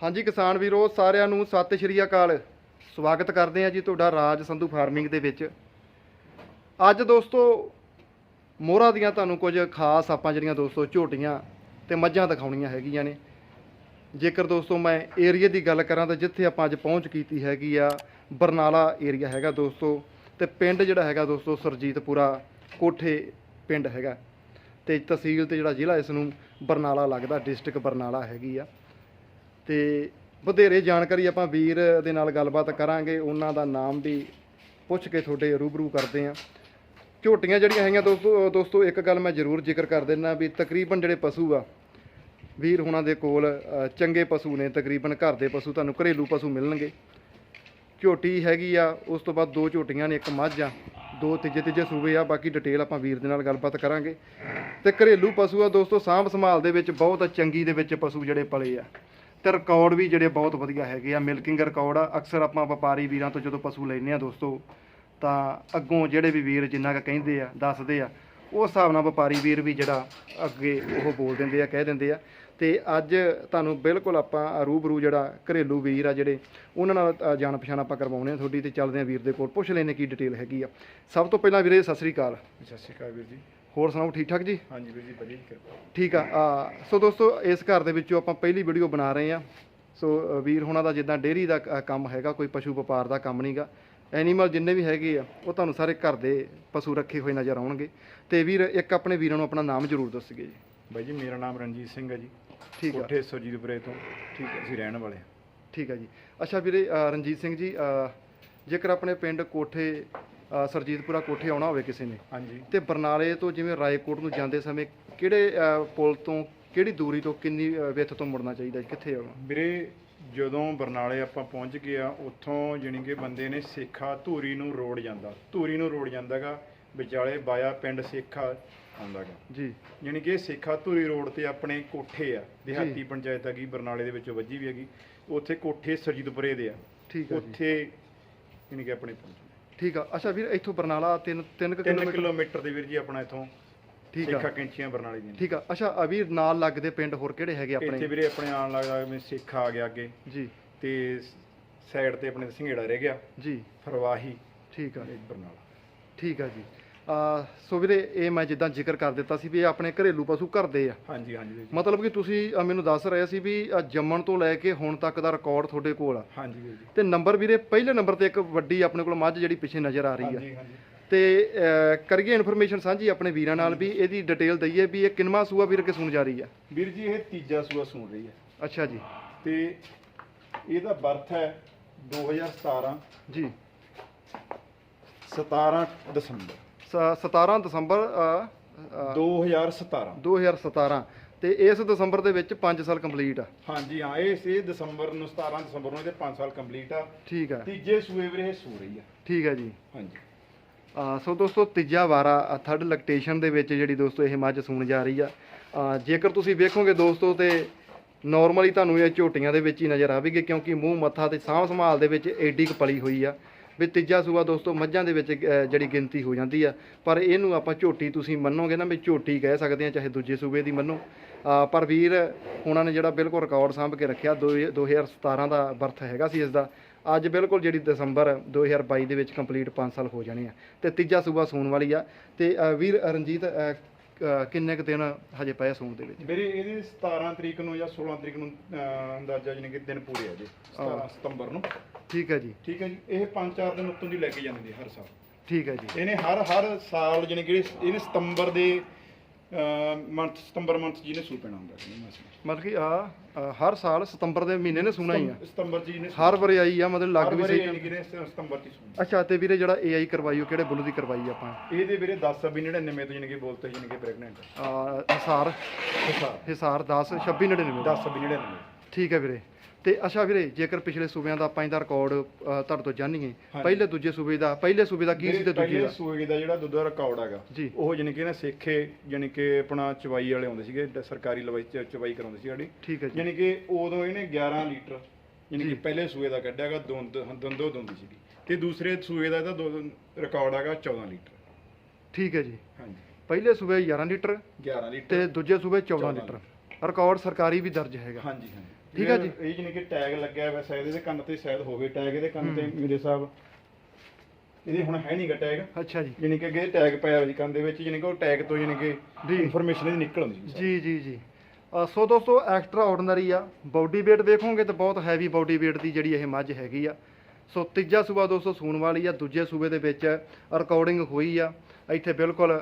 ਹਾਂਜੀ ਕਿਸਾਨ ਵੀਰੋ, ਸਾਰਿਆਂ ਨੂੰ ਸਤਿ ਸ਼੍ਰੀ ਅਕਾਲ। ਸਵਾਗਤ ਕਰਦੇ ਹਾਂ ਜੀ ਤੁਹਾਡਾ ਰਾਜ ਸੰਧੂ ਫਾਰਮਿੰਗ ਦੇ ਵਿੱਚ। ਅੱਜ ਦੋਸਤੋ, ਮੋਹਰਾ ਦੀਆਂ ਤੁਹਾਨੂੰ ਕੁਝ ਖਾਸ ਆਪਾਂ ਜਿਹੜੀਆਂ ਦੋਸਤੋ ਝੋਟੀਆਂ ਤੇ ਮੱਝਾਂ ਦਿਖਾਉਣੀਆਂ ਹੈਗੀਆਂ ਨੇ। ਜੇਕਰ ਦੋਸਤੋ ਮੈਂ ਏਰੀਆ ਦੀ ਗੱਲ ਕਰਾਂ ਤਾਂ ਜਿੱਥੇ ਆਪਾਂ ਅੱਜ ਪਹੁੰਚ ਕੀਤੀ ਹੈਗੀ ਆ, ਬਰਨਾਲਾ ਏਰੀਆ ਹੈਗਾ ਦੋਸਤੋ ਤੇ ਪਿੰਡ ਜਿਹੜਾ ਹੈਗਾ ਦੋਸਤੋ ਸਰਜੀਤਪੁਰਾ, ਕੋਠੇ ਪਿੰਡ ਹੈਗਾ। ਤੇ ਤਹਿਸੀਲ ਤੇ ਜਿਹੜਾ ਜ਼ਿਲ੍ਹਾ ਇਸ ਨੂੰ ਬਰਨਾਲਾ ਲੱਗਦਾ, ਡਿਸਟ੍ਰਿਕਟ ਬਰਨਾਲਾ ਹੈਗੀ ਆ। ਤੇ ਵਧੇਰੇ ਜਾਣਕਾਰੀ ਆਪਾਂ ਵੀਰ ਦੇ ਨਾਲ ਗੱਲਬਾਤ ਕਰਾਂਗੇ। ਉਹਨਾਂ ਦਾ ਨਾਮ ਵੀ ਪੁੱਛ ਕੇ ਤੁਹਾਡੇ ਰੂਬਰੂ ਕਰਦੇ ਆਂ। ਝੋਟੀਆਂ ਜਿਹੜੀਆਂ ਹੈਗੀਆਂ ਦੋਸਤੋ ਦੋਸਤੋ, ਇੱਕ ਗੱਲ ਮੈਂ ਜ਼ਰੂਰ ਜ਼ਿਕਰ ਕਰ ਦਿੰਦਾ ਵੀ ਤਕਰੀਬਨ ਜਿਹੜੇ ਪਸ਼ੂ ਆ, ਵੀਰ ਹੁਣਾਂ ਦੇ ਕੋਲ ਚੰਗੇ ਪਸ਼ੂ ਨੇ, ਤਕਰੀਬਨ ਘਰ ਦੇ ਪਸ਼ੂ ਤੁਹਾਨੂੰ ਘਰੇਲੂ ਪਸ਼ੂ ਮਿਲਣਗੇ। ਝੋਟੀ ਹੈਗੀ ਆ, ਉਸ ਤੋਂ ਬਾਅਦ ਦੋ ਝੋਟੀਆਂ ਨੇ, ਇੱਕ ਮੱਝ ਆ, ਦੋ ਤੀਜੇ ਤੀਜੇ ਸੂਬੇ ਆ, ਬਾਕੀ ਡਿਟੇਲ ਆਪਾਂ ਵੀਰ ਦੇ ਨਾਲ ਗੱਲਬਾਤ ਕਰਾਂਗੇ। ਤੇ ਘਰੇਲੂ ਪਸ਼ੂ ਆ ਦੋਸਤੋ ਸਾਂਭ ਸੰਭਾਲ ਦੇ ਵਿੱਚ ਬਹੁਤ ਚੰਗੀ ਦੇ ਵਿੱਚ ਪਸ਼ੂ ਜਿਹੜੇ ਪਲੇ ਆ। ਤੇ ਰਿਕਾਰਡ ਵੀ ਜਿਹੜੇ ਬਹੁਤ ਵਧੀਆ ਹੈਗੇ ਆ। ਮਿਲਕਿੰਗ ਰਿਕਾਰਡ ਆ। ਅਕਸਰ ਆਪਾਂ ਵਪਾਰੀ ਵੀਰਾਂ ਤੋਂ ਜਦੋਂ ਪਸ਼ੂ ਲੈਨੇ ਆ ਦੋਸਤੋ, ਤਾਂ ਅੱਗੋਂ ਜਿਹੜੇ ਵੀ ਵੀਰ ਜਿੰਨਾ ਕੁ ਕਹਿੰਦੇ ਆ, ਦੱਸਦੇ ਆ ਉਸ ਹਿਸਾਬ ਨਾਲ ਵਪਾਰੀ ਵੀਰ ਵੀ ਜਿਹੜਾ ਅੱਗੇ ਉਹ ਬੋਲ ਦਿੰਦੇ ਆ, ਕਹਿ ਦਿੰਦੇ ਆ। ਤੇ ਅੱਜ ਤੁਹਾਨੂੰ ਬਿਲਕੁਲ ਆਪਾਂ ਰੂਬਰੂ ਜਿਹੜਾ ਘਰੇਲੂ ਵੀਰ ਆ ਜਿਹੜੇ, ਉਹਨਾਂ ਨਾਲ ਜਾਣ ਪਛਾਣ ਆਪਾਂ ਕਰਵਾਉਣੇ ਆ ਤੁਹਾਡੀ ਤੇ ਚੱਲਦੇ ਆ ਵੀਰ ਦੇ ਕੋਲ। ਪੁੱਛ ਲੈਨੇ ਕੀ ਡਿਟੇਲ ਹੈਗੀ ਆ। ਸਭ ਤੋਂ ਪਹਿਲਾਂ ਵੀਰੇ, ਸਤਿ ਸ੍ਰੀ ਅਕਾਲ। ਸਤਿ ਸ਼੍ਰੀ ਅਕਾਲ ਵੀਰ ਜੀ। ਹੋਰ ਸੁਣਾਓ ਠੀਕ ਠਾਕ ਜੀ? ਹਾਂਜੀ ਵੀਰ ਜੀ ਵਧੀਆ ਕਿਰਪਾ। ਠੀਕ ਆ ਆ, ਸੋ ਦੋਸਤੋ ਇਸ ਘਰ ਦੇ ਵਿੱਚੋਂ ਆਪਾਂ ਪਹਿਲੀ ਵੀਡੀਓ ਬਣਾ ਰਹੇ ਆ। ਸੋ ਅ, ਵੀਰ ਹੋਣਾ ਦਾ ਜਿੱਦਾਂ ਡੇਅਰੀ ਦਾ ਕ- ਕੰਮ ਹੈਗਾ ਕੋਈ ਪਸ਼ੂ ਵਪਾਰ ਦਾ ਕੰਮ ਨਹੀਂਗਾ। ਐਨੀਮਲ ਜਿੰਨੇ ਵੀ ਹੈਗੇ ਆ ਉਹ ਤੁਹਾਨੂੰ ਸਾਰੇ ਘਰ ਦੇ ਪਸ਼ੂ ਰੱਖੇ ਹੋਏ ਨਜ਼ਰ ਆਉਣਗੇ। ਤੇ ਵੀਰ ਇੱਕ ਆਪਣੇ ਵੀਰਾਂ ਨੂੰ ਆਪਣਾ ਨਾਮ ਜ਼ਰੂਰ ਦੱਸਗੇ ਜੀ। ਬਾਈ ਜੀ ਮੇਰਾ ਨਾਮ ਰਣਜੀਤ ਸਿੰਘ ਹੈ ਜੀ। ਠੀਕ ਆ। ਕੋਠੇ ਸੁਰਜੀਤਪੁਰੇ ਤੋਂ। ਠੀਕ ਹੈ ਅਸੀਂ ਰਹਿਣ ਵਾਲੇ ਹਾਂ। ਠੀਕ ਹੈ ਜੀ। ਅੱਛਾ ਵੀਰੇ ਅ, ਰਣਜੀਤ ਸਿੰਘ ਜੀ ਅ, ਜੇਕਰ ਆਪਣੇ ਪਿੰਡ ਕੋਠੇ ਅ, ਸਰਜੀਤਪੁਰਾ ਕੋਠੇ ਆਉਣਾ ਹੋਵੇ ਕਿਸੇ ਨੇ। ਹਾਂਜੀ। ਤੇ ਬਰਨਾਲੇ ਤੋਂ ਜਿਵੇਂ ਰਾਏਕੋਟ ਨੂੰ ਜਾਂਦੇ ਸਮੇਂ ਕਿਹੜੇ ਅ, ਪੁਲ ਤੋਂ ਕਿਹੜੀ ਦੂਰੀ ਤੋਂ ਕਿੰਨੀ ਅ, ਵਿੱਥ ਤੋਂ ਮੁੜਨਾ ਚਾਹੀਦਾ? ਕਿੱਥੇ ਆਉਣਾ? ਵੀਰੇ ਜਦੋਂ ਬਰਨਾਲੇ ਆਪਾਂ ਪਹੁੰਚ ਗਏ ਆ ਉੱਥੋਂ ਜਾਣੀ ਕਿ ਬੰਦੇ ਨੇ ਸੇਖਾ ਧੂਰੀ ਨੂੰ ਰੋਡ ਜਾਂਦਾ। ਧੂਰੀ ਨੂੰ ਰੋਡ ਜਾਂਦਾਗਾ ਵਿਚਾਲੇ ਬਾਇਆ ਪਿੰਡ ਸੇਖਾ ਆਉਂਦਾਗਾ। ਜੀ। ਜਾਣੀ ਕਿ ਸੇਖਾ ਧੂਰੀ ਰੋਡ ਤੇ ਆਪਣੇ ਕੋਠੇ ਆ ਦਿਹਾਤੀ ਪੰਚਾਇਤ ਹੈਗੀ ਬਰਨਾਲੇ ਦੇ ਵਿੱਚੋਂ ਵੱਜੀ ਵੀ ਹੈਗੀ। ਉੱਥੇ ਕੋਠੇ ਸਰਜੀਤਪੁਰੇ ਦੇ ਆ। ਠੀਕ ਹੈ ਜੀ। ਉੱਥੇ ਜਾਣੀ ਕਿ ਆਪਣੇ ਪਹੁੰਚੇ ਠੀਕ ਆ। ਅੱਛਾ ਵੀਰ ਇੱਥੋਂ ਬਰਨਾਲਾ 3 3 3 ਕਿਲੋਮੀਟਰ ਕਿਲੋਮੀਟਰ ਦੇ ਵੀਰ ਜੀ ਆਪਣਾ ਇੱਥੋਂ ਠੀਕ ਸੇਖਾ ਆ ਕੈਂਚੀਆਂ ਬਰਨਾਲੇ ਦੀਆਂ ਠੀਕ ਆ। ਅੱਛਾ ਆ ਵੀਰ ਨਾਲ ਲੱਗਦੇ ਪਿੰਡ ਹੋਰ ਕਿਹੜੇ ਹੈਗੇ ਇੱਥੇ ਆਪਣੇ ਵੀਰੇ ਆਪਣੇ ਆਉਣ ਲੱਗਦਾ ਜਿਵੇਂ ਸੇਖਾ ਆ ਗਿਆ ਅੱਗੇ। ਜੀ। ਤੇ ਸਾਈਡ ਤੇ ਆਪਣੇ ਸਿੰਗੇੜਾ ਰਹਿ ਗਿਆ। ਜੀ। ਫਰਵਾਹੀ ਠੀਕ ਆ। ਬਰਨਾਲਾ। ਠੀਕ ਆ ਜੀ। ਸੋ ਵੀਰੇ ਇਹ ਮੈਂ ਜਿੱਦਾਂ ਜ਼ਿਕਰ ਕਰ ਦਿੱਤਾ ਸੀ ਵੀ ਇਹ ਆਪਣੇ ਘਰੇਲੂ ਪਸ਼ੂ ਘਰ ਦੇ ਆ। ਹਾਂਜੀ ਹਾਂਜੀ ਵੀਰ ਜੀ। ਮਤਲਬ ਕਿ ਤੁਸੀਂ ਅ, ਮੈਨੂੰ ਦੱਸ ਰਹੇ ਸੀ ਵੀ ਅ, ਜੰਮਣ ਤੋਂ ਲੈ ਕੇ ਹੁਣ ਤੱਕ ਦਾ ਰਿਕਾਰਡ ਤੁਹਾਡੇ ਕੋਲ ਆ। ਹਾਂਜੀ ਵੀਰ ਜੀ। ਤੇ ਨੰਬਰ ਵੀਰੇ ਪਹਿਲੇ ਨੰਬਰ ਤੇ ਇੱਕ ਵੱਡੀ ਆਪਣੇ ਕੋਲ ਮੱਝ ਜਿਹੜੀ ਪਿੱਛੇ ਨਜ਼ਰ ਆ ਰਹੀ ਆ। ਹਾਂਜੀ ਹਾਂਜੀ। ਤੇ ਅ, ਕਰੀਏ ਇਨਫੋਰਮੇਸ਼ਨ ਸਾਂਝੀ ਆਪਣੇ ਵੀਰਾਂ ਨਾਲ ਵੀ ਇਹਦੀ ਡਿਟੇਲ ਦਈਏ ਵੀ ਇਹ ਕਿੰਨਵਾਂ ਸੂਆ ਵੀਰ ਕੇ ਸੁਣ ਜਾ ਰਹੀ ਆ। ਵੀਰ ਜੀ ਇਹ ਤੀਜਾ ਸੂਆ ਸੁਣ ਰਹੀ ਹੈ ਅੱਛਾ ਜੀ। ਤੇ ਇਹਦਾ ਬਰਥ ਹੈ 2017 ਜੀ। 17 ਦਸੰਬਰ। 17 ਦਸੰਬਰ ਅ, ਅ, 2017 2017 ਤੇ ਇਸ ਦਸੰਬਰ ਦੇ ਵਿੱਚ 5 ਸਾਲ ਕੰਪਲੀਟ ਆ। ਹਾਂਜੀ ਹਾਂ ਇਹ ਸੀ ਦਸੰਬਰ ਨੂੰ 17 ਦਸੰਬਰ ਨੂੰ ਇਹਦੇ 5 ਸਾਲ ਕੰਪਲੀਟ ਆ। ਠੀਕ ਆ। ਤੀਜੇ ਸੂਏ ਵੀਰੇ ਇਹ ਸੂ ਰਹੀ ਆ। ਠੀਕ ਆ ਜੀ। ਹਾਂਜੀ। ਅ, ਸੋ ਦੋਸਤੋ ਤੀਜਾ ਵਾਰਾ ਥਰਡ ਲੈਕਟੇਸ਼ਨ ਦੇ ਵਿੱਚ ਜਿਹੜੀ ਦੋਸਤੋ ਇਹ ਮੱਝ ਸੂਣ ਜਾ ਰਹੀ ਆ। ਅ, ਜੇਕਰ ਤੁਸੀਂ ਵੇਖੋਗੇ ਦੋਸਤੋ ਤੇ ਨਾਰਮਲੀ ਤੁਹਾਨੂੰ ਇਹ ਝੋਟੀਆਂ ਦੇ ਵਿੱਚ ਹੀ ਨਜ਼ਰ ਆਵੇਗੀ ਕਿਉਂਕਿ ਮੂੰਹ ਮੱਥਾ ਤੇ ਸਾਂਭ ਸੰਭਾਲ ਦੇ ਵਿੱਚ ਏਡੀ ਕੁ ਪਲੀ ਹੋਈ ਆ। ਵੀ ਤੀਜਾ ਸੂਆ ਦੋਸਤੋ ਮੱਝਾਂ ਦੇ ਵਿੱਚ ਜਿਹੜੀ ਗਿਣਤੀ ਹੋ ਜਾਂਦੀ ਆ। ਪਰ ਇਹਨੂੰ ਆਪਾਂ ਝੋਟੀ ਤੁਸੀਂ ਮੰਨੋਗੇ ਨਾ ਵੀ ਝੋਟੀ ਕਹਿ ਸਕਦੇ ਆ ਚਾਹੇ ਦੂਜੇ ਸੂਬੇ ਦੀ ਮੰਨੋ। ਪਰ ਵੀਰ ਉਹਨਾਂ ਨੇ ਜਿਹੜਾ ਬਿਲਕੁਲ ਰਿਕਾਰਡ ਸਾਂਭ ਕੇ ਰੱਖਿਆ ਦੋ- 2017 ਦਾ ਬਰਥ ਹੈਗਾ ਸੀ ਇਸ ਦਾ ਅੱਜ ਬਿਲਕੁਲ ਜਿਹੜੀ ਦਸੰਬਰ 2022 ਦੇ ਵਿੱਚ ਕੰਪਲੀਟ 5 ਸਾਲ ਹੋ ਜਾਣੇ ਆ। ਤੇ ਤੀਜਾ ਸੂਬਾ ਸੂਣ ਵਾਲੀ ਆ। ਤੇ ਵੀਰ ਰਣਜੀਤ ਕਿੰਨੇ ਕੁ ਦਿਨ ਹਜੇ ਪਏ ਸੂਣ ਦੇ ਵਿੱਚ? ਮੇਰੇ ਇਹਦੇ 17 ਤਰੀਕ ਨੂੰ ਜਾਂ 16 ਤਰੀਕ ਨੂੰ ਅੰਦਾਜ਼ਾ ਜਾਨੀ ਕਿ ਦਿਨ ਪੂਰੇ ਆ ਜੀ 17 ਸਤੰਬਰ ਨੂੰ। ਠੀਕ ਹੈ ਜੀ। ਠੀਕ ਹੈ ਜੀ। ਇਹ 5-4 ਦਿਨ ਉੱਤੋਂ ਦੀ ਲੈ ਕੇ ਜਾਂਦੀ ਹਰ ਸਾਲ। ਠੀਕ ਹੈ ਜੀ। ਇਹਨੇ ਹਰ ਹਰ ਸਾਲ ਜਾਨੀ ਕਿ ਇਹਨੇ ਸਤੰਬਰ ਦੇ ਮੰਥ ਸਤੰਬਰ ਮੰਥ ਜੀ ਨੇ ਸੂ ਪੈਣਾ ਹੁੰਦਾ ਮਤਲਬ ਕਿ ਆ ਹਰ ਸਾਲ ਸਤੰਬਰ ਦੇ ਮਹੀਨੇ ਨੇ ਸੂਣਾ ਹੀ ਆ। ਸਤੰਬਰ ਜੀ ਨੇ ਹਰ ਵਾਰੀ ਆਈ ਆ ਮਤਲਬ ਲੱਗ ਵੀ ਸਹੀ ਸਤੰਬਰ ਚ ਸੂ ਅੱਛਾ ਤੇ ਵੀਰੇ ਜਿਹੜਾ ਏਆਈ ਕਰਵਾਈ ਉਹ ਕਿਹੜੇ ਬੁੱਲ ਦੀ ਕਰਵਾਈ ਆਪਾਂ? ਇਹਦੇ ਵੀਰੇ 10 ਵੀ 99 ਤੋਂ ਜਾਨੀ ਕਿ ਬੋਲਤੇ ਜਾਨੀ ਕਿ ਪ੍ਰੈਗਨੈਂਟ ਅ, ਹਿਸਾਰ। ਹਿਸਾਰ। 10 26 99 10 ਵੀ 99 ਠੀਕ ਹੈ ਵੀਰੇ। ਤੇ ਅੱਛਾ ਵੀਰੇ ਜੇਕਰ ਪਿਛਲੇ ਸੂਬਿਆਂ ਦਾ ਆਪਾਂ ਇਹਦਾ ਰਿਕਾਰਡ ਤੁਹਾਡੇ ਤੋਂ ਜਾਣੀਏ। ਪਹਿਲੇ ਦੂਜੇ ਸੂਬੇ ਦਾ ਪਹਿਲੇ ਸੂਬੇ ਦਾ ਕੀ ਸੀ ਤੇ ਦੂਜੇ ਦਾ? ਸੂਏ ਦਾ ਜਿਹੜਾ ਦੁੱਧ ਦਾ ਰਿਕਾਰਡ ਹੈਗਾ ਉਹ ਜਾਨੀ ਕਿ ਨਾ ਸੇਖੇ ਜਾਨੀ ਕਿ ਆਪਣਾ ਚਵਾਈ ਵਾਲੇ ਆਉਂਦੇ ਸੀਗੇ ਸਰਕਾਰੀ ਲਵਾਈ ਚਵਾਈ ਕਰਾਉਂਦੇ ਸੀ ਸਾਡੀ। ਠੀਕ ਹੈ ਜੀ। ਯਾਨੀ ਕਿ ਉਦੋਂ ਇਹਨੇ 11 ਲੀਟਰ ਯਾਨੀ ਕਿ ਪਹਿਲੇ ਸੂਏ ਦਾ ਕੱਢਿਆਗਾ ਦੁੰਦ ਦੰਦੋ ਦੁੰਦੀ ਸੀਗੀ। ਤੇ ਦੂਸਰੇ ਸੂਏ ਦਾ ਇਹਦਾ ਦੋ- ਰਿਕਾਰਡ ਹੈਗਾ 14 ਲੀਟਰ। ਠੀਕ ਹੈ ਜੀ। ਹਾਂਜੀ। ਪਹਿਲੇ ਸੂਬੇ 11 ਲੀਟਰ 11 ਲੀਟਰ। ਤੇ ਦੂਜੇ ਸੂਬੇ 14 14 ਲੀਟਰ। ਰਿਕਾਰਡ ਸਰਕਾਰੀ ਵੀ ਦਰਜ ਹੈਗਾ। ਹਾਂਜੀ ਹਾਂਜੀ। ਠੀਕ ਆ ਜੀ। ਇਹ ਜਾਨੀ ਕਿ ਟੈਗ ਲੱਗਿਆ ਹੋਇਆ ਸ਼ਾਇਦ ਇਹਦੇ ਕੰਨ ਤੇ ਸ਼ਾਇਦ ਹੋਵੇ ਟੈਗ ਇਹਦੇ ਕੰਨ ਤੇ ਮੇਰੇ ਹਿਸਾਬ। ਇਹਦੇ ਹੁਣ ਹੈ ਨਹੀਂਗਾ ਟੈਗ। ਅੱਛਾ ਜੀ। ਜਾਨੀ ਕਿ ਅੱਗੇ ਟੈਗ ਪਿਆ ਹੋਇਆ ਜੀ ਕੰਨ ਦੇ ਵਿੱਚ ਜਾਨੀ ਕਿ ਉਹ ਟੈਗ ਤੋਂ ਜਾਨੀ ਕਿ। ਇਨਫੋਰਮੇਸ਼ਨ ਇਹਦੀ ਨਿਕਲ ਆਉਂਦੀ ਜੀ ਜੀ ਜੀ। ਸੋ ਦੋਸਤੋ ਐਕਸਟਰਾ ਆਰਡੀਨਰੀ ਆ। ਬਾਡੀ weight ਦੇਖੋਗੇ ਤਾਂ ਬਹੁਤ ਹੈਵੀ ਬਾਡੀ weight ਦੀ ਜਿਹੜੀ ਇਹ ਮੱਝ ਹੈਗੀ ਆ। ਸੋ ਤੀਜਾ ਸੂਬਾ ਦੋਸਤੋ ਸੂਣ ਵਾਲੀ ਆ। ਦੂਜੇ ਸੂਬੇ ਦੇ ਵਿੱਚ ਰਿਕਾਰਡਿੰਗ ਹੋਈ ਆ। ਇੱਥੇ ਬਿਲਕੁਲ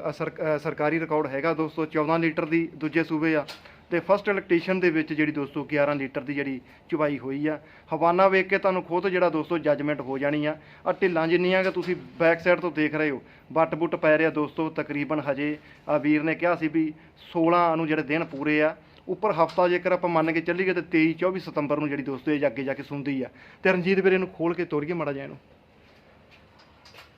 ਸਰਕਾਰੀ ਰਿਕਾਰਡ ਹੈਗਾ ਦੋਸਤੋ 14 ਲੀਟਰ ਦੀ ਦੂਜੇ ਸੂਬੇ ਆ। ਤੇ ਫਸਟ ਇਲੈਕਟ੍ਰੀਸ਼ਨ ਦੇ ਵਿੱਚ ਜਿਹੜੀ ਦੋਸਤੋ 11 ਲੀਟਰ ਦੀ ਜਿਹੜੀ ਚੁਬਾਈ ਹੋਈ ਆ, ਹਵਾਨਾ ਵੇਖ ਕੇ ਤੁਹਾਨੂੰ ਖੁਦ ਜਿਹੜਾ ਦੋਸਤੋ ਜੱਜਮੈਂਟ ਹੋ ਜਾਣੀ ਆ। ਆ ਢਿੱਲਾਂ ਜਿੰਨੀਆਂ ਕਿ ਤੁਸੀਂ ਬੈਕ ਸਾਈਡ ਤੋਂ ਦੇਖ ਰਹੇ ਹੋ ਬੱਟ ਬੁੱਟ ਪੈ ਰਿਹਾ ਦੋਸਤੋ, ਤਕਰੀਬਨ ਹਜੇ ਆ ਵੀਰ ਨੇ ਕਿਹਾ ਸੀ ਵੀ 16 ਨੂੰ ਜਿਹੜੇ ਦਿਨ ਪੂਰੇ ਆ, ਉੱਪਰ ਹਫਤਾ ਜੇਕਰ ਆਪਾਂ ਮੰਨ ਕੇ ਚੱਲੀਏ ਤੇ 23 24 ਸਤੰਬਰ ਨੂੰ ਜਿਹੜੀ ਦੋਸਤੋ ਇਹ ਅੱਗੇ ਜਾ ਕੇ ਸੁੰਦੀ ਆ। ਤੇ ਰਣਜੀਤ ਵੀਰੇ ਨੂੰ ਖੋਲ ਕੇ ਤੋਰੀਏ ਮੜਾ ਜਾ ਇਹਨੂੰ।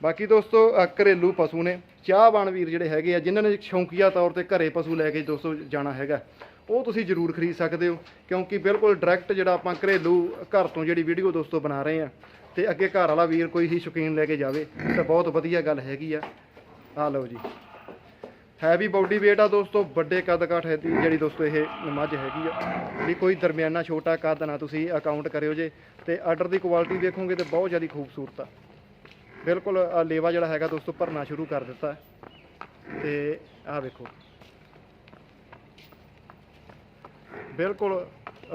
ਬਾਕੀ ਦੋਸਤੋ ਘਰੇਲੂ ਪਸ਼ੂ ਨੇ, ਚਾਹਵਾਨ ਵੀਰ ਜਿਹੜੇ ਹੈਗੇ ਆ, ਜਿਨ੍ਹਾਂ ਨੇ ਸ਼ੌਂਕੀਆ ਤੌਰ ਤੇ ਘਰੇ ਪਸ਼ੂ ਲੈ ਕੇ ਦੋਸਤੋ ਜਾਣਾ ਹੈਗਾ। ਉਹ ਤੁਸੀਂ ਜ਼ਰੂਰ ਖਰੀਦ ਸਕਦੇ ਹੋ, ਕਿਉਂਕਿ ਬਿਲਕੁਲ ਡਾਇਰੈਕਟ ਜਿਹੜਾ ਆਪਾਂ ਘਰੇਲੂ ਘਰ ਤੋਂ ਜਿਹੜੀ ਵੀਡੀਓ ਦੋਸਤੋ ਬਣਾ ਰਹੇ ਆ ਤੇ ਅੱਗੇ ਘਰ ਵਾਲਾ ਵੀਰ ਕੋਈ ਹੀ ਸ਼ੌਕੀਨ ਲੈ ਕੇ ਜਾਵੇ, ਤਾਂ ਬਹੁਤ ਵਧੀਆ ਗੱਲ ਹੈਗੀ ਆ। ਆ ਲਓ ਜੀ। ਹੈਵੀ ਬਾਡੀ weight ਆ ਦੋਸਤੋ, ਵੱਡੇ ਕੱਦ ਕਾਠ ਹੈ ਦੀ ਜਿਹੜੀ ਦੋਸਤੋ ਇਹ ਮੱਝ ਹੈਗੀ ਆ। ਵੀ ਕੋਈ ਦਰਮਿਆਨਾ ਛੋਟਾ ਕੱਦ ਨਾ ਤੁਸੀਂ ਅਕਾਊਂਟ ਕਰਿਓ ਜੇ, ਤੇ ਆਰਡਰ ਦੀ ਕੁਆਲਿਟੀ ਦੇਖੋਗੇ ਤੇ ਬਹੁਤ ਜ਼ਿਆਦਾ ਖੂਬਸੂਰਤ ਆ। ਬਿਲਕੁਲ ਲੇਵਾ ਜਿਹੜਾ ਹੈਗਾ ਦੋਸਤੋ, ਭਰਨਾ ਸ਼ੁਰੂ ਕਰ ਦਿੱਤਾ। ਹੈ। ਤੇ ਆਹ ਵੇਖੋ। ਬਿਲਕੁਲ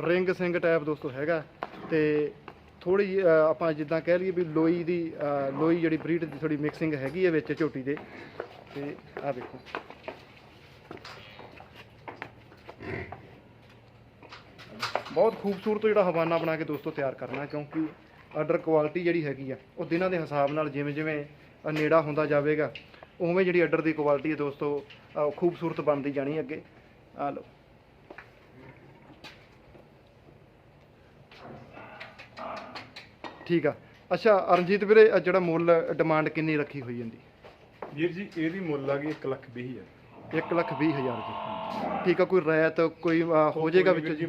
ਰਿੰਗ ਸਿੰਘ ਟਾਈਪ ਦੋਸਤੋ ਹੈਗਾ। ਤੇ ਥੋੜੀ ਆਪਾਂ ਜਿੱਦਾਂ ਕਹਿ ਲਈਏ ਵੀ ਲੋਈ ਦੀ ਅ, ਲੋਈ ਜਿਹੜੀ ਬਰੀਡ ਦੀ ਥੋੜੀ ਮਿਕਸਿੰਗ ਹੈਗੀ ਹੈ ਵਿੱਚ ਝੋਟੀ ਦੇ। ਤੇ ਆਹ ਵੇਖੋ। ਬਹੁਤ ਖੂਬਸੂਰਤ ਜਿਹੜਾ ਹਵਾਨਾ ਬਣਾ ਕੇ ਦੋਸਤੋ ਤਿਆਰ ਕਰਨਾ ਕਿਉਂਕਿ ਆਰਡਰ ਕੁਆਲਿਟੀ ਜਿਹੜੀ ਹੈਗੀ ਆ ਉਹ ਦਿਨਾਂ ਦੇ ਹਿਸਾਬ ਨਾਲ ਜਿਵੇਂ ਜਿਵੇਂ ਨੇੜਾ ਹੁੰਦਾ ਜਾਵੇਗਾ ਉਵੇਂ ਜਿਹੜੀ ਆਰਡਰ ਦੀ ਕੁਆਲਿਟੀ ਹੈ ਦੋਸਤੋ ਖੂਬਸੂਰਤ ਬਣਦੀ ਜਾਣੀ ਅੱਗੇ। ਆ ਲਓ। ਠੀਕ ਆ। ਅੱਛਾ ਅਰਨਜੀਤ ਵੀਰੇ ਜਿਹੜਾ ਮੁੱਲ ਡਿਮਾਂਡ ਕਿੰਨੀ ਰੱਖੀ ਹੋਈ ਜਾਂਦੀ? ਵੀਰ ਜੀ ਇਹਦੀ ਮੁੱਲ ਆ ਗਈ 1 ਲੱਖ 20 ਹਜ਼ਾਰ। 1 ਲੱਖ ਵੀਹ ਹਜ਼ਾਰ ਦੀ ਠੀਕ ਆ ਕੋਈ ਰਾਇਤ ਕੋਈ ਹੋ ਜਾਏਗਾ ਵਿੱਚ ਜੀ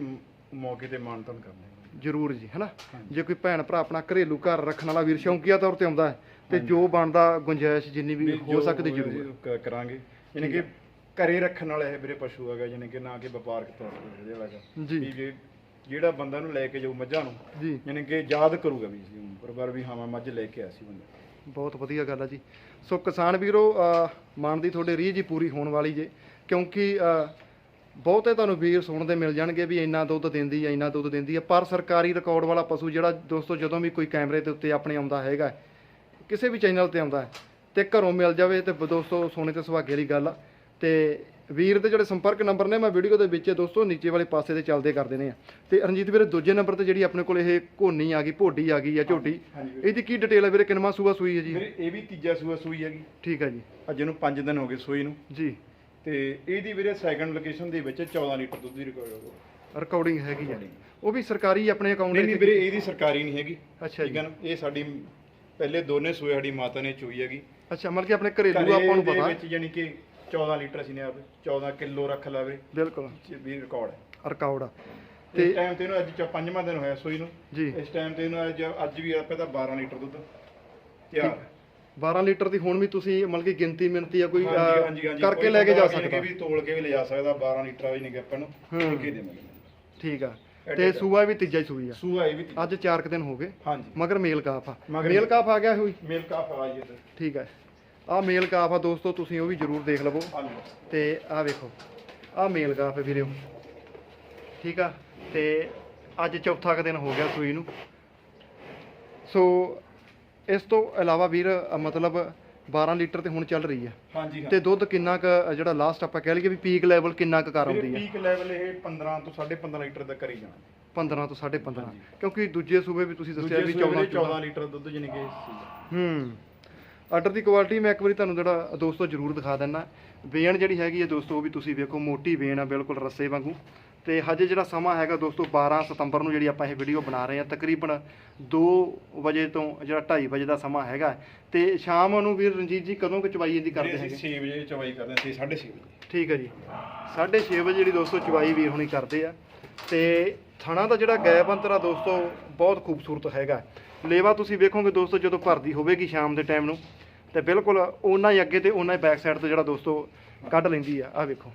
ਮੌਕੇ ਤੇ ਮਾਨਤਨ ਕਰਨੇ ਜ਼ਰੂਰ ਜੀ ਹੈਨਾ। ਜੇ ਕੋਈ ਭੈਣ ਭਰਾ ਆਪਣਾ ਘਰੇਲੂ ਘਰ ਰੱਖਣ ਵਾਲਾ ਵੀਰ ਸ਼ੌਂਕੀਆ ਤੌਰ ਤੇ ਆਉਂਦਾ ਹੈ ਤੇ ਜੋ ਬਣਦਾ ਗੁੰਜਾਇਸ਼ ਜਿੰਨੀ ਵੀ ਹੋ ਸਕਦੀ ਜ਼ਰੂਰ ਕਰਾਂਗੇ। ਯਾਨੀ ਕਿ ਘਰੇ ਰੱਖਣ ਵਾਲਾ ਇਹ ਵੀਰੇ ਪਸ਼ੂ ਹੈਗਾ ਯਾਨੀ ਕਿ ਨਾ ਕਿ ਵਪਾਰਕ ਤੌਰ ਤੇ ਇਹਦੇ ਵਾਲਾ ਜੀ। ਵੀ ਜੇ ਜਿਹੜਾ ਬੰਦਾ ਨੂੰ ਲੈ ਕੇ ਜਾਊ ਮੱਝਾਂ ਨੂੰ ਜੀ। ਯਾਨੀ ਕਿ ਯਾਦ ਕਰੂਗਾ ਵੀ ਜੀ ਪਰਿਵਾਰ ਵੀ ਹਾਂ ਮੈਂ ਮੱਝ ਲੈ ਕੇ ਆਇਆ ਸੀ ਬੰਦਾ ਬਹੁਤ ਵਧੀਆ ਗੱਲ ਆ ਜੀ। ਸੋ ਕਿਸਾਨ ਵੀਰੋ ਅ, ਮਨ ਦੀ ਤੁਹਾਡੇ ਰੀਝ ਹੀ ਪੂਰੀ ਹੋਣ ਵਾਲੀ ਜੇ ਕਿਉਂਕਿ ਅ, ਬਹੁਤੇ ਤੁਹਾਨੂੰ ਵੀਰ ਸੁਣਦੇ ਮਿਲ ਜਾਣਗੇ ਵੀ ਇੰਨਾ ਦੁੱਧ ਦਿੰਦੀ ਆ ਇੰਨਾ ਦੁੱਧ ਦਿੰਦੀ ਆ ਪਰ ਸਰਕਾਰੀ ਰਿਕਾਰਡ ਵਾਲਾ ਪਸ਼ੂ ਜਿਹੜਾ ਦੋਸਤੋ ਜਦੋਂ ਵੀ ਕੋਈ ਕੈਮਰੇ ਦੇ ਉੱਤੇ ਆਪਣੇ ਆਉਂਦਾ ਹੈਗਾ ਕਿਸੇ ਵੀ ਚੈਨਲ ਤੇ ਆਉਂਦਾ ਹੈ, ਤੇ ਘਰੋਂ ਮਿਲ ਜਾਵੇ ਤੇ ਦੋਸਤੋ ਸੋਨੇ ਤੇ ਸੁਹਾਗੇ ਵਾਲੀ ਗੱਲ ਆ ਤੇ ਵੀਰ ਦੇ ਜਿਹੜੇ ਸੰਪਰਕ ਨੰਬਰ ਨੇ ਮੈਂ ਵੀਡੀਓ ਦੇ ਵਿੱਚ ਦੋਸਤੋ ਨੀਚੇ ਵਾਲੇ ਪਾਸੇ ਤੇ ਚੱਲਦੇ ਕਰ ਦੇਣੇ ਆ। ਤੇ ਰਣਜੀਤ ਵੀਰੇ ਦੂਜੇ ਨੰਬਰ ਤੇ ਜਿਹੜੀ ਆਪਣੇ ਕੋਲ ਇਹ ਘੋਨੀ ਆ ਗਈ ਭੋਡੀ ਆ ਗਈ ਆ ਝੋਟੀ ਹਾਂਜੀ ਇਹਦੀ ਕੀ ਡਿਟੇਲ ਹੈ ਵੀਰੇ? ਕਿੰਨਵਾਂ ਸੂਆ ਸੂਈ ਹੈ ਜੀ? ਵੀਰੇ ਇਹ ਵੀ ਤੀਜਾ ਸੂਆ ਸੂਈ ਹੈਗੀ। ਠੀਕ ਹੈ ਜੀ। ਅੱਜ ਨੂੰ 5 ਦਿਨ ਹੋ ਗਏ ਸੂਈ ਨੂੰ। ਜੀ। ਤੇ ਇਹਦੀ ਵੀਰੇ ਸੈਕੰਡ ਲੋਕੇਸ਼ਨ ਦੇ ਵਿੱਚ 14 ਲੀਟਰ ਦੁੱਧ ਦੀ ਰਿਕਾਰਡ ਹੋਊਗਾ ਰਿਕਾਰਡਿੰਗ ਹੈਗੀ ਆ। ਉਹ ਵੀ ਸਰਕਾਰੀ ਆਪਣੇ ਅਕਾਊਂਟ ਨਹੀਂ ਨਹੀਂ ਵੀਰੇ ਇਹਦੀ ਸਰਕਾਰੀ ਨਹੀਂ ਹੈਗੀ। ਅੱਛਾ ਠੀਕ ਜੀ ਹੈ ਨਾ? ਇਹ ਸਾਡੀ ਪਹਿਲੇ ਦੋਨੇ ਸੂਏ ਸਾਡੀ ਮਾਤਾ ਨੇ ਚੋਈ ਹੈਗੀ। ਅੱਛਾ ਮਤਲਬ ਕਿ ਆਪਣੇ ਘਰੇਲੂ ਘਰੇ ਆਪਾਂ ਨੂੰ ਦੇ ਪਤਾ। ਵਿੱਚ ਯਾਨੀ ਕਿ 14 ਲੀਟਰ ਅਸੀਂ ਨੇ ਆਪ 14 ਕਿਲੋ ਰੱਖ ਲਾਵੇ। ਬਿਲਕੁਲ। ਵੀ ਰਿਕਾਰਡ ਹੈ। ਰਿਕਾਰਡ ਆ। ਤੇ ਇਸ ਟਾਈਮ ਤੇ ਇਹਨੂੰ ਅੱਜ ਚ ਪੰਜਵਾਂ ਦਿਨ ਹੋਇਆ ਸੂਈ ਨੂੰ। ਜੀ। ਇਸ ਟਾਈਮ ਤੇ ਇਹਨੂੰ ਅੱਜ ਅੱਜ ਵੀ ਆਪੇ ਤਾਂ 12 ਲੀਟਰ ਦੁੱਧ ਤਿਆਰ 12 ਲੀਟਰ ਦੀ ਹੁਣ ਵੀ ਤੁਸੀਂ ਮਤਲਬ ਕਿ ਗਿਣਤੀ ਮਿੰਤੀ ਆ ਕੋਈ ਹਾਂਜੀ ਅਹ, ਹਾਂਜੀ ਹਾਂਜੀ। ਕਰਕੇ ਕੋਈ ਲੈ ਕੇ ਜਾ ਕਿ ਸਕਦਾ। ਵੀ ਤੋਲ ਕੇ ਵੀ ਲੈ ਜਾ ਸਕਦਾ 12 ਲੀਟਰ ਵੀ ਨਹੀਂ ਆਪਾਂ ਨੂੰ। ਹੂੰ। ਠੇਕੇ ਦੇਵਾਂਗੇ ਠੀਕ ਆ। ਤੇ। ਸੂਆ ਵੀ ਤੀਜਾ ਹੀ ਸੂਈ ਆ। ਸੂਆ ਇਹ ਵੀ ਤੀ- ਅੱਜ 4 ਦਿਨ ਹੋ ਗਏ। ਹਾਂਜੀ। ਮਗਰ ਮੇਲ ਕਾਫ ਆ। ਮਗਰ- ਮੇਲ ਕਾਫ ਆ ਗਿਆ ਹੋਈ? ਮਿਲਕ ਆਫ ਆ ਜੀ ਇੱਧਰ। ਠੀਕ ਹੈ ਆ ਮੇਲ ਕਾਫ ਆ ਦੋਸਤੋ ਤੁਸੀਂ ਉਹ ਵੀ ਜ਼ਰੂਰ ਦੇਖ ਲਵੋ। ਤੇ ਆ ਵੇਖੋ ਆ ਮੇਲ ਕਾਫ ਹੈ ਵੀਰਿਓ। ਠੀਕ ਆ? ਤੇ ਅੱਜ ਚੌਥਾ ਕੁ ਦਿਨ ਹੋ ਗਿਆ ਸੂਈ ਨੂੰ। ਸੋ ਇਸ ਤੋਂ ਇਲਾਵਾ ਵੀਰ ਮਤਲਬ 12 ਲੀਟਰ ਤੇ ਹੁਣ ਚੱਲ ਰਹੀ ਹੈ ਹਾਂਜੀ ਤੇ ਦੁੱਧ ਕਿੰਨਾ ਕ ਜਿਹੜਾ ਲਾਸਟ ਆਪਾਂ ਕਹਿ ਲਈਏ ਵੀ ਪੀਕ ਲੈਵਲ ਕਿੰਨਾ ਕ ਕਰ ਆਉਂਦੀ ਹੈ ਪੀਕ ਲੈਵਲ ਇਹ 15 ਤੋਂ 15.5 ਲੀਟਰ ਤੱਕ ਕਰੀ ਜਾਣਾ। 15 ਤੋਂ 15.5 ਹਾਂਜੀ। ਕਿਉਂਕਿ ਦੂਜੇ ਸੂਬੇ ਵੀ ਤੁਸੀਂ ਦੱਸਿਆ ਵੀ ਸੂਏ 14 ਵੀਰੇ 14 ਲੀਟਰ ਦੁੱਧ ਜਾਨੀ ਕਿ ਹੂੰ। ਆਰਡਰ ਦੀ ਕੁਆਲਿਟੀ ਮੈਂ ਇੱਕ ਵਾਰੀ ਤੁਹਾਨੂੰ ਜਿਹੜਾ ਦੋਸਤੋ ਜ਼ਰੂਰ ਦਿਖਾ ਦਿੰਨਾ। ਵੇਣ ਜਿਹੜੀ ਹੈਗੀ ਹੈ ਦੋਸਤੋ ਉਹ ਵੀ ਤੁਸੀਂ ਵੇਖੋ ਮੋਟੀ ਵੇਣ ਆ ਬਿਲਕੁਲ ਰੱਸੇ ਵਾਂਗੂ। ਤੇ ਹਜੇ ਜਿਹੜਾ ਸਮਾਂ ਹੈਗਾ ਦੋਸਤੋ 12 ਸਤੰਬਰ ਨੂੰ ਜਿਹੜੀ ਆਪਾਂ ਇਹ ਵੀਡੀਓ ਬਣਾ ਰਹੇ ਹਾਂ ਤਕਰੀਬਨ 2 ਵਜੇ ਤੋਂ ਜਿਹੜਾ 2:30 ਵਜੇ ਦਾ ਸਮਾਂ ਹੈਗਾ। ਤੇ ਸ਼ਾਮ ਨੂੰ ਵੀਰ ਰਣਜੀਤ ਜੀ ਕਦੋਂ ਕਿ ਚਵਾਈ ਇਹਦੀ ਕਰਦੇ ਅਸੀਂ ਹੈਗੇ? 6 ਵਜੇ ਚਵਾਈ ਕਰਦੇ ਸੀ 6:30 ਵਜੇ। ਠੀਕ ਹੈ ਜੀ। 6:30 ਵਜੇ ਜਿਹੜੀ ਦੋਸਤੋ ਚਵਾਈ ਵੀਰ ਹੁਣੀ ਕਰਦੇ ਆ। ਤੇ ਥਣਾ ਦਾ ਜਿਹੜਾ ਗੈਪ ਅੰਤਰ ਆ ਦੋਸਤੋ ਬਹੁਤ ਖੂਬਸੂਰਤ ਹੈਗਾ। ਲੇਵਾ ਤੁਸੀਂ ਵੇਖੋਗੇ ਦੋਸਤੋ ਜਦੋਂ ਭਰਦੀ ਹੋਵੇਗੀ ਸ਼ਾਮ ਦੇ ਟਾਈਮ ਨੂੰ। ਤੇ ਬਿਲਕੁਲ ਉਹਨਾਂ ਹੀ ਅੱਗੇ ਤੇ ਉਹਨਾਂ ਹੀ ਬੈਕ ਸਾਈਡ ਤੋਂ ਜਿਹੜਾ ਦੋਸਤੋ ਕੱਢ ਲੈਂਦੀ ਆ ਆ ਵੇਖੋ।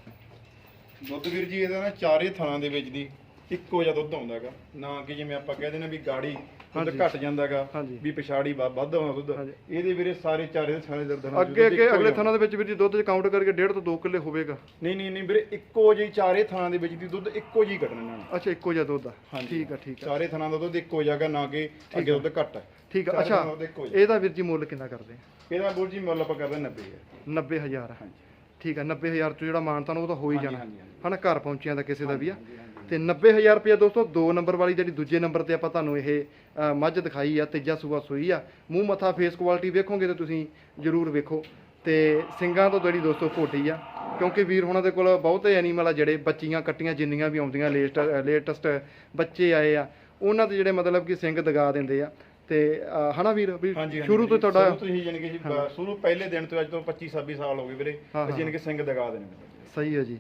ਦੁੱਧ ਵੀਰ ਜੀ, ਇਹਦਾ ਨਾ ਚਾਰੇ ਥਾਂ ਦੇ ਵਿੱਚ ਦੀ ਇੱਕੋ ਜਿਹਾ ਦੁੱਧ ਆਉਂਦਾ ਹੈਗਾ। ਨਾ ਕਿ ਜਿਵੇਂ ਆਪਾਂ ਕਹਿੰਦੇ ਨੇ ਵੀ ਗਾੜੀ ਦੁੱਧ। ਘਟ ਜਾਂਦਾਗਾ। ਵੀ ਪਿਛਾੜੀ ਵੱਧ ਆਉਂਦਾ ਦੁੱਧ। ਇਹਦੇ ਵੀਰੇ ਸਾਰੇ ਚਾਰੇ ਦੇ ਸਾਰੇ ਦਰਦਨਾਂ ਅੱਗੇ ਅੱਗੇ ਅਗਲੇ ਥਾਂ ਦੇ ਵਿੱਚ ਵੀਰ ਜੀ ਦੁੱਧ ਚ ਕਾਊਂਟ ਕਰਕੇ 1.5 ਤੋਂ 2 ਕਿੱਲੇ ਹੋਵੇਗਾ। ਨਹੀਂ ਨਹੀਂ ਨਹੀਂ ਵੀਰੇ ਇੱਕੋ ਜਿਹੀ ਚਾਰੇ ਥਾਂ ਦੇ ਵਿੱਚ ਦੀ ਦੁੱਧ ਇੱਕੋ ਜਿਹੀ ਕੱਢਣਾ ਇਹਨਾਂ ਨੇ। ਅੱਛਾ ਇੱਕੋ ਜਿਹਾ ਦੁੱਧ ਆ। ਠੀਕ ਆ ਠੀਕ ਆ। ਚਾਰੇ ਥਾਂ ਦਾ ਦੁੱਧ ਇੱਕੋ ਜਗ੍ਹਾ ਨਾ ਕਿ ਅੱਗੇ ਦੁੱਧ ਘੱਟ ਹੈ ਠੀਕ ਆ। ਅੱਛਾ ਇਹਦਾ ਵੀਰ ਜੀ ਮੁੱਲ ਕਿੰਨਾ ਕਰਦੇ ਆ? ਇਹਦਾ ਬੋਲ ਜੀ ਮੁੱਲ ਆਪਾਂ ਕਰਦੇ 90 ਹੈ 90000 ਹਾਂਜੀ। ਠੀਕ ਆ 90000 ਤੋਂ ਜਿਹੜਾ ਮਾਨਤਾ ਨੂੰ ਉਹ ਤਾਂ ਹੋ ਹੀ ਜਾਣਾ। ਹਨਾ ਘਰ ਪਹੁੰਚਿਆਂ ਦਾ ਕਿਸੇ ਦਾ ਵੀ ਆ। ਤੇ 90000 ਰੁਪਏ ਦੋਸਤੋ ਦੋ ਨੰਬਰ ਵਾਲੀ ਜਿਹੜੀ ਦੂਜੇ ਨੰਬਰ ਤੇ ਆਪਾਂ ਤੁਹਾਨੂੰ ਇਹ ਮੱਝ ਦਿਖਾਈ ਆ ਤੀਜਾ ਸੂਆ ਸੂਈ ਆ। ਮੂੰਹ ਮੱਥਾ ਫੇਸ ਕੁਆਲਿਟੀ ਵੇਖੋਗੇ ਤਾਂ ਤੁਸੀਂ ਜਰੂਰ ਵੇਖੋ। ਤੇ ਸਿੰਗਾਂ ਤੋਂ ਜਿਹੜੀ ਦੋਸਤੋ ਫੋਟੀ ਆ ਕਿਉਂਕਿ ਵੀਰ ਹੁਣਾਂ ਦੇ ਕੋਲ ਬਹੁਤੇ ਐਨੀਮਲ ਆ ਜਿਹੜੇ ਬੱਚੀਆਂ ਕੱਟੀਆਂ ਜਿੰਨੀਆਂ ਵੀ ਆਉਂਦੀਆਂ ਲੇਟੈਸਟ ਲੇਟੈਸਟ ਬੱਚੇ ਆਏ ਆ ਉਹਨਾਂ ਦੇ ਜਿਹੜੇ ਮਤਲਬ ਕਿ ਸਿੰਘ ਦਗਾ ਦਿੰਦੇ ਆ। ਤੇ ਹਨਾ ਵੀਰ? ਵੀ ਸ਼ੁਰੂ ਤੋਂ ਤੁਹਾਡਾ ਸ਼ੁਰੂ ਤੋਂ ਹੀ ਜਾਨੀ ਕਿ ਸ਼ੁਰੂ ਪਹਿਲੇ ਦਿਨ ਤੋਂ ਅੱਜ ਤੋਂ 25 26 ਸਾਲ ਹੋ ਗਏ ਵੀਰੇ। ਜਾਨੀ ਕਿ ਸਿੰਘ ਦਗਾ ਦੇਣੇ। ਸਹੀ ਹੈ ਜੀ।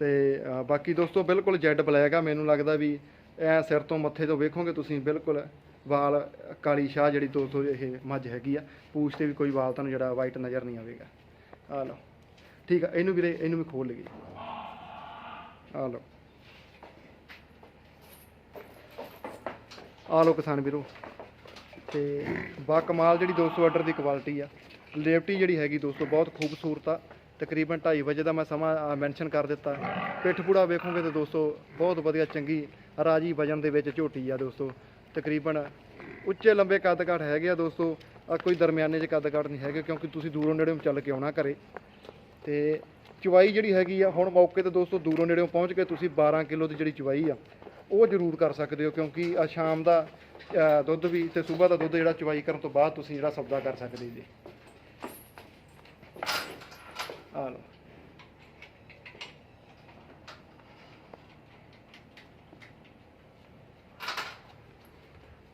ਤੇ ਬਾਕੀ ਦੋਸਤੋ ਬਿਲਕੁਲ ਜੈਡ ਬਲੈਕ ਆ, ਮੈਨੂੰ ਲੱਗਦਾ ਵੀ ਐ ਸਿਰ ਤੋਂ ਮੱਥੇ ਤੋਂ ਵੇਖੋਗੇ ਤੁਸੀਂ ਬਿਲਕੁਲ ਵਾਲ ਕਾਲੀ ਸ਼ਾਹ ਜਿਹੜੀ ਦੋਸਤੋ ਇਹ ਮੱਝ ਹੈਗੀ ਆ, ਪੂਛ ਤੇ ਵੀ ਕੋਈ ਵਾਲ ਤੁਹਾਨੂੰ ਜਿਹੜਾ ਵਾਈਟ ਨਜ਼ਰ ਨਹੀਂ ਆਵੇਗਾ। ਆ ਲਓ, ਠੀਕ ਆ, ਇਹਨੂੰ ਵੀਰੇ, ਇਹਨੂੰ ਵੀ ਖੋਲ ਲਈਏ। ਆ ਲਓ। ਆ ਲਓ ਕਿਸਾਨ ਵੀਰੋ। ਤੇ ਬਾ ਕਮਾਲ ਜਿਹੜੀ 200 ਆਰਡਰ ਦੀ ਕੁਆਲਿਟੀ ਆ। ਲੇਵਟੀ ਜਿਹੜੀ ਹੈਗੀ ਦੋਸਤੋ, ਬਹੁਤ ਖੂਬਸੂਰਤ ਆ। ਤਕਰੀਬਨ 2:30 ਵਜੇ ਦਾ ਮੈਂ ਸਮਾਂ ਮੈਂਸ਼ਨ ਕਰ ਦਿੱਤਾ। ਪਿੱਠ ਪੂੜਾ ਵੇਖੋਗੇ ਤਾਂ ਦੋਸਤੋ, ਬਹੁਤ ਵਧੀਆ ਚੰਗੀ ਰਾਜੀ ਵਜਨ ਦੇ ਵਿੱਚ ਝੋਟੀ ਆ ਦੋਸਤੋ। ਤਕਰੀਬਨ ਉੱਚੇ ਲੰਬੇ ਕੱਦ ਕਾਠ ਹੈਗੇ ਆ ਦੋਸਤੋ। ਕੋਈ ਦਰਮਿਆਨੇ 'ਚ ਕੱਦ ਕਾਠ ਨਹੀਂ ਹੈਗੇ ਕਿਉਂਕਿ ਤੁਸੀਂ ਦੂਰੋਂ ਨੇੜੇੋਂ ਚੱਲ ਕੇ ਆਉਣਾ ਘਰੇ। ਤੇ ਚਵਾਈ ਜਿਹੜੀ ਹੈਗੀ ਆ, ਹੁਣ ਮੌਕੇ ਤੇ ਦੋਸਤੋ ਦੂਰੋਂ ਨੇੜੇੋਂ ਪਹੁੰਚ ਕੇ ਤੁਸੀਂ 12 ਕਿਲੋ ਦੀ ਜਿਹੜੀ ਚਵਾਈ ਆ, ਉਹ ਜ਼ਰੂਰ ਕਰ ਸਕਦੇ ਹੋ ਕਿਉਂਕਿ ਆ ਸ਼ਾਮ ਦਾ ਦੁੱਧ ਵੀ ਤੇ ਸਵੇਰ ਦਾ ਦੁੱਧ ਜਿਹੜਾ ਚਵਾਈ ਕਰਨ ਤੋਂ ਬਾਅਦ ਤੁਸੀਂ ਜਿਹੜਾ ਸੌਦਾ ਕਰ ਸਕਦੇ ਜੀ। ਆ ਲਓ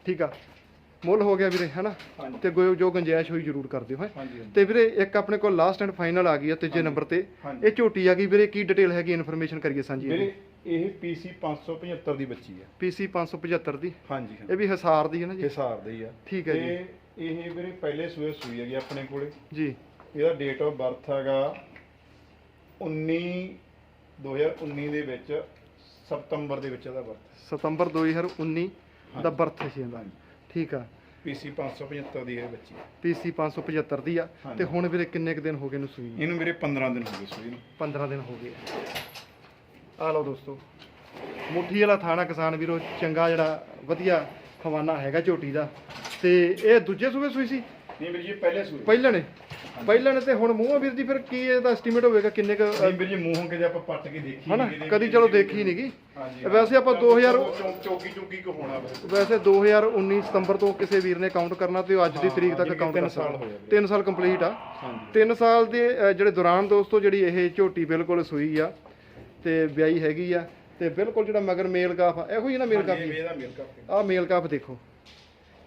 ਠੀਕ ਆ। ਮੁੱਲ ਹੋ ਗਿਆ ਵੀਰੇ ਹੈਨਾ? ਤੇ ਗੋ- ਜੋ ਗੁੰਜਾਇਸ਼ ਹੋਈ ਜ਼ਰੂਰ ਕਰ ਦਿਓ ਹੈ? ਹਾਂਜੀ। ਤੇ ਵੀਰੇ ਇੱਕ ਆਪਣੇ ਕੋਲ ਲਾਸਟ ਐਂਡ ਫਾਈਨਲ ਆ ਗਈ ਆ ਤੀਜੇ ਨੰਬਰ ਤੇ। ਹਾਂਜੀ। ਇਹ ਝੋਟੀ ਆ ਗਈ ਵੀਰੇ ਕੀ ਡਿਟੇਲ ਹੈਗੀ ਇਨਫੋਰਮੇਸ਼ਨ ਕਰੀਏ ਸਾਂਝੀ ਵੀਰੇ ਇਹ PC 575 ਦੀ ਬੱਚੀ ਆ। ਪੀਸੀ 575 ਦੀ? ਹਾਂਜੀ। ਇਹ ਵੀ ਹਿਸਾਰ ਦੀ ਹੈ ਨਾ ਜੀ? ਹਿਸਾਰ ਦੀ ਆ। ਠੀਕ ਹੈ ਜੀ। ਤੇ ਇਹ ਵੀਰੇ ਪਹਿਲੇ ਸੂਏ ਸੂਈ ਹੈਗੀ ਆਪਣੇ ਕੋਲੇ। ਜੀ। ਇਹਦਾ ਡੇਟ ਆਫ ਬਰਥ ਹੈਗਾ 19 2019 ਦੇ ਵਿੱਚ ਸਤੰਬਰ ਦੇ ਵਿੱਚ ਇਹਦਾ ਬਰਥ ਸਤੰਬਰ 2019 ਦਾ ਬਰਥ ਸੀ ਇਹਦਾ। ਠੀਕ ਆ। PC 575 ਦੀ ਇਹ ਬੱਚੀ ਪੀਸੀ 575 ਦੀ ਆ। ਤੇ ਹੁਣ ਵੀਰੇ ਕਿੰਨੇ ਕੁ ਦਿਨ ਹੋ ਗਏ ਨੂੰ ਸੂਈ ਨੂੰ? ਇਹਨੂੰ ਵੀਰੇ 15 ਦਿਨ ਹੋ ਗਏ ਸੂਈ ਨੂੰ। 15 ਦਿਨ ਹੋ ਗਏ। ਆ ਲਓ ਦੋਸਤੋ ਮੁੱਠੀ ਵਾਲਾ ਥਾਣਾ ਕਿਸਾਨ ਵੀਰੋ ਚੰਗਾ ਜਿਹੜਾ ਵਧੀਆ ਖਵਾਨਾ ਹੈਗਾ ਝੋਟੀ ਦਾ। ਤੇ ਇਹ ਦੂਜੇ ਸੂਬੇ ਸੂਈ ਸੀ? ਨਹੀਂ ਵੀਰ ਜੀ ਪਹਿਲੇ ਸੂਈ ਪਹਿਲਾਂ ਨੇ? ਪਹਿਲਾਂ ਨੇ ਤੇ ਹੁਣ ਮੂੰਹ ਵੀਰ ਜੀ ਫਿਰ ਕੀ ਇਹਦਾ ਐਸਟੀਮੇਟ ਹੋਵੇਗਾ ਕਿੰਨੇ ਕ ਨਹੀਂ ਵੀਰ ਜੀ ਮੂੰਹੋਂ ਕਿਤੇ ਆਪਾਂ ਪੱਟ ਕੇ ਦੇਖੀ ਹਨਾ? ਕਿਤੇ ਕਦੀ ਵੀ ਚਲੋ ਦੇਖੀ ਨਹੀਂਗੀ ਹਾਂਜੀ, ਵੈਸੇ ਆਪਾਂ 2000 ਚੌ- ਚੌਕੀ ਚੌਕੀ ਕੋ ਹੋਣਾ। ਵੈਸੇ 2019 ਸਤੰਬਰ ਤੋਂ ਕਿਸੇ ਵੀਰ ਨੇ ਕਾਊਂਟ ਕਰਨਾ ਤੇ ਉਹ ਅੱਜ ਦੀ ਤਰੀਕ ਤੱਕ ਕਾਊਂਟ ਕਰ ਸਾਲ ਸਕਦਾ ਹੋਏ ਆ ਵੀਰੇ। 3 ਸਾਲ ਕੰਪਲੀਟ ਆ। ਹਾਂਜੀ। 3 ਸਾਲ ਦੇ ਅ, ਜਿਹੜੇ ਦੌਰਾਨ ਦੋਸਤੋ ਜਿਹੜੀ ਇਹ ਝੋਟੀ ਬਿਲਕੁਲ ਸੂਈ ਆ ਤੇ ਵਿਆਹੀ ਹੈਗੀ ਆ ਤੇ ਬਿਲਕੁਲ ਜਿਹੜਾ ਮਗਰ ਮੇਲ ਕਾਫ ਆ ਇਹੋ ਹੀ ਨਾ ਮੇਲ ਕਾਫ ਹਾਂਜੀ, ਇਹਦਾ ਮੇਲ ਕਾਫੀ ਆ। ਮੇਲ ਕਾਫ ਦੇਖੋ।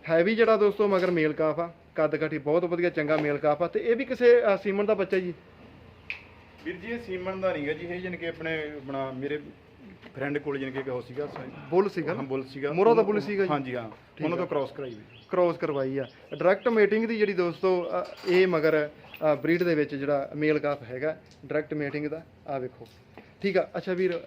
ਹੈਵੀ ਜਿਹੜਾ ਦੋਸਤੋ ਮਗਰ ਮੇਲ ਕਾਫ ਆ। ਕੱਦ ਕਾਠੀ ਬਹੁਤ ਵਧੀਆ ਚੰਗਾ ਮੇਲ ਕਾਫ ਆ। ਤੇ ਇਹ ਵੀ ਕਿਸੇ ਅ, ਸੀਮਨ ਦਾ ਬੱਚਾ ਜੀ? ਵੀਰ ਜੀ ਇਹ ਸੀਮਨ ਦਾ ਨਹੀਂਗਾ ਜੀ। ਇਹ ਜਨ ਕਿ ਆਪਣੇ ਆਪਣਾ ਮੇਰੇ ਫਰੈਂਡ ਕੋਲ ਜਨ ਕਿ ਉਹ ਸੀਗਾ ਬੁੱਲ ਸੀਗਾ? ਹਾਂ ਬੁੱਲ ਸੀਗਾ। ਮੋਹਰਾ ਦਾ ਬੁੱਲ ਸੀਗਾ ਜੀ? ਹਾਂਜੀ ਹਾਂ। ਉਹਨਾਂ ਤੋਂ ਕ੍ਰਾਸ ਕਰਾਈ ਵੀ ਕ੍ਰੋਸ ਕਰਵਾਈ ਆ। ਡਾਇਰੈਕਟ ਮੀਟਿੰਗ ਦੀ ਜਿਹੜੀ ਦੋਸਤੋ ਅ, ਇਹ ਮਗਰ ਬਰੀਡ ਦੇ ਵਿੱਚ ਜਿਹੜਾ ਮੇਲ ਕਾਫ ਹੈਗਾ ਡਾਇਰੈਕਟ ਮੀਟਿੰਗ ਦਾ ਆ ਵੇਖੋ। ਠੀਕ ਆ। ਅੱਛਾ ਵੀਰ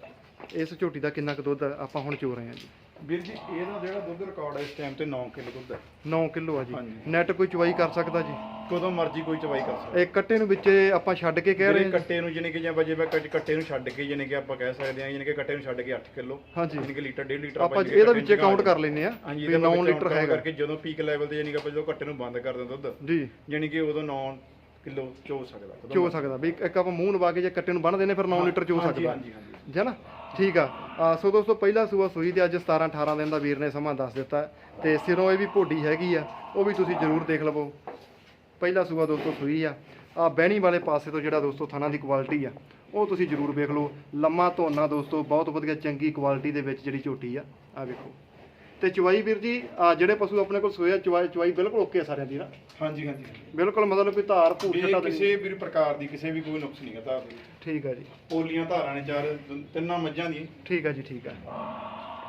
ਇਸ ਝੋਟੀ ਦਾ ਕਿੰਨਾ ਕੁ ਦੁੱਧ ਆਪਾਂ ਹੁਣ ਚੋ ਰਹੇ ਹਾਂ ਜੀ? ਵੀਰ ਜੀ ਇਹਦਾ ਜਿਹੜਾ ਦੁੱਧ ਰਿਕਾਰਡ ਹੈ ਇਸ ਟਾਈਮ ਤੇ 9 ਕਿਲੋ ਦੁੱਧ ਹੈ। 9 ਕਿਲੋ ਆ ਜੀ। ਹਾਂਜੀ। ਨੈਟ ਕੋਈ ਚਵਾਈ ਕਰ ਸਕਦਾ ਜੀ? ਕਦੋਂ ਮਰਜ਼ੀ ਕੋਈ ਚਵਾਈ ਕਰ ਸਕਦਾ। ਇਹ ਕੱਟੇ ਨੂੰ ਵਿੱਚ ਆਪਾਂ ਛੱਡ ਕੇ ਕਹਿ ਰਹੇ ਹਾਂ। ਕੱਟੇ ਨੂੰ ਜਾਨੀ ਕਿ ਜਾਂ ਵਜੇ ਮੈਂ ਕੱਟ- ਕੱਟੇ ਨੂੰ ਛੱਡ ਕੇ ਜਾਨੀ ਕਿ ਆਪਾਂ ਕਹਿ ਸਕਦੇ ਹਾਂ ਜਾਨੀ ਕਿ ਕੱਟੇ ਨੂੰ ਛੱਡ ਕੇ 8 ਕਿਲੋ। ਹਾਂਜੀ। ਜਾਨੀ ਕਿ ਲੀਟਰ 1.5 ਲੀਟਰ ਆਪਾਂ ਇਹਦਾ ਕੱਟੇ ਵਿੱਚ ਨੂੰ ਕਾਊਂਟ ਕਰ ਲੈਨੇ ਆ ਹਾਂਜੀ ਵੀ ਇਹਦਾ 9 ਵਿੱਚ ਲੀਟਰ ਹੈਗਾ। ਕਰਕੇ ਜਦੋਂ ਪੀਕ ਲੈਵਲ ਤੇ ਜਾਨੀ ਕਿ ਆਪਾਂ ਜਦੋਂ ਕੱਟੇ ਨੂੰ ਬੰਦ ਕਰ ਦਿੰਦੇ ਦੁੱਧ ਜੀ। ਜਾਨੀ ਕਿ ਉਦੋਂ 9 ਕਿਲੋ ਚੋ ਸਕਦਾ। ਚੋ ਸਕਦਾ। ਵੀ ਇੱਕ ਆਪਾਂ ਮੂੰਹ ਲਵਾ ਕੇ ਜੇ ਕੱਟੇ ਨੂੰ ਬੰਨ ਦੇਨੇ ਫਿਰ 9 ਲੀਟਰ ਚੋ ਹਾਂਜੀ, ਸਕਦਾ। ਹਾਂਜੀ ਹਾਂਜੀ। ਜੀ ਨਾ? ਠੀਕ ਆ। ਆ, ਸੋ ਦੋਸਤੋ ਪਹਿਲਾ ਸੂਆ ਸੂਈ ਤੇ ਅੱਜ 17 18 ਦਿਨ ਦਾ ਵੀਰ ਨੇ ਸਮਾਂ ਦੱਸ ਦਿੱਤਾ ਹੈ ਤੇ ਸਿਰੋਂ ਇਹ ਵੀ ਭੋਡੀ ਹੈਗੀ ਆ ਉਹ ਵੀ ਤੁਸੀਂ ਜ਼ਰੂਰ ਦੇਖ ਲਵੋ। ਪਹਿਲਾ ਸੂਆ ਦੋਸਤੋ ਸੂਈ ਆ। ਆ ਬਹਿਣੀ ਵਾਲੇ ਪਾਸੇ ਤੋਂ ਜਿਹੜਾ ਦੋਸਤੋ ਥਾਣਾ ਦੀ ਕੁਆਲਿਟੀ ਆ ਉਹ ਤੁਸੀਂ ਜ਼ਰੂਰ ਵੇਖ ਲਓ। ਲੰਮਾ ਧੋਨਾ ਦੋਸਤੋ ਬਹੁਤ ਵਧੀਆ ਚੰਗੀ ਕੁਆਲਿਟੀ ਦੇ ਵਿੱਚ ਜਿਹੜੀ ਝੋਟੀ ਆ ਆ ਵੇਖੋ। ਤੇ ਚਵਾਈ ਵੀਰ ਜੀ ਆ ਜਿਹੜੇ ਪਸ਼ੂ ਆਪਣੇ ਕੋਲ ਸੋਇਆ ਚਵਾਈ ਚਵਾਈ ਬਿਲਕੁਲ ਓਕੇ ਆ ਸਾਰਿਆਂ ਦੀ ਨਾ? ਹਾਂਜੀ ਹਾਂਜੀ। ਬਿਲਕੁਲ ਮਤਲਬ ਕੋਈ ਧਾਰ ਭੂਰ ਵੀ ਛੱਟਾ ਨਹੀਂ। ਕਿਸੇ ਵੀ ਪ੍ਰਕਾਰ ਦੀ ਕਿਸੇ ਵੀ ਕੋਈ ਨੁਕਸ ਨਹੀਂ ਹੈਗਾ ਠੀਕ ਆ ਜੀ। ਪੋਲੀਆਂ ਧਾਰਾਂ ਨੇ ਚਾਰ ਤਿੰਨਾਂ ਮੱਝਾਂ ਦੀ ਠੀਕ ਆ ਜੀ ਠੀਕ ਆ।